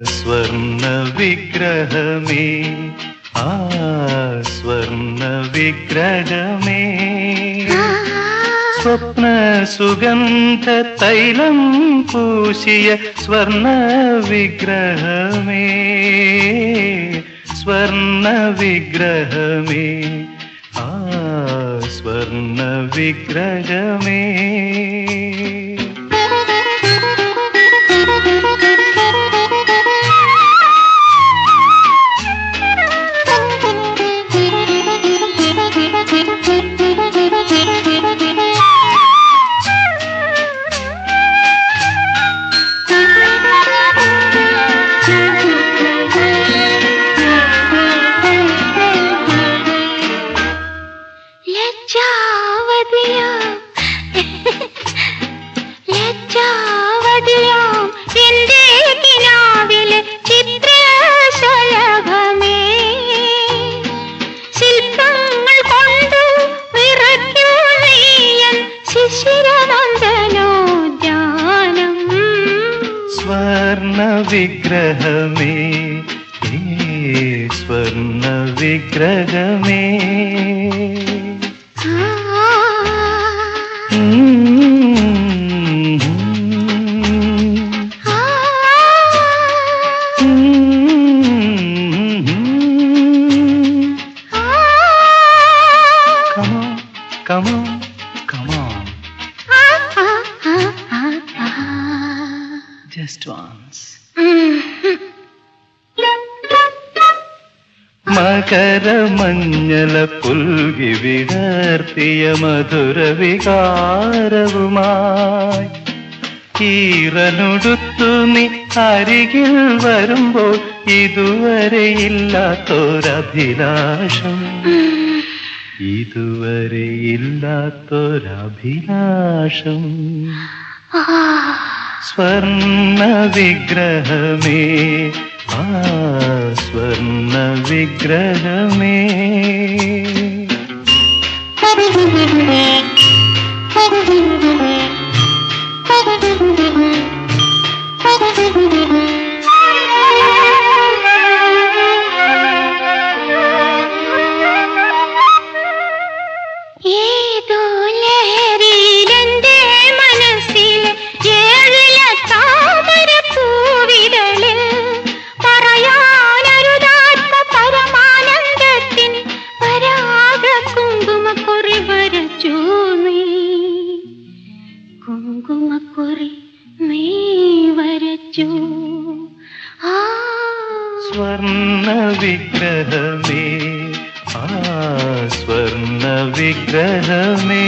സ്വർണ വിഗ്രഹമേ ആ സ്വർണ വിഗ്രഹമേ സ്വപ്ന സുഗന്ധ തൈലം പൂശിയ സ്വർണ വിഗ്രഹമേ സ്വർണ വിഗ്രഹമേ ആ സ്വർണ വിഗ്രഹമേ സ്വർണ വിഗ്രഹമേ ഏ സ്വർണ വിഗ്രഹമേ Come on, come on, just once. മകരമഞ്ഞല പുൽകി വിടർത്തിയ മധുര വികാരവുമായി. ഈറനുടുത്തു നീ അരികിൽ വരുമ്പോൾ ഇതുവരെ ഇല്ലാത്തൊരഭിലാഷം. ഇതുവരെ ഇല്ലാത്തൊരഭിലാഷം. स्वर्ण विग्रह मे स्वर्ण विग्रह मे കുങ്കുമക്കുറി നീ വരച്ചു. ആ. സ്വർണ വിഗ്രഹമേ ആ സ്വർണ വിഗ്രഹമേ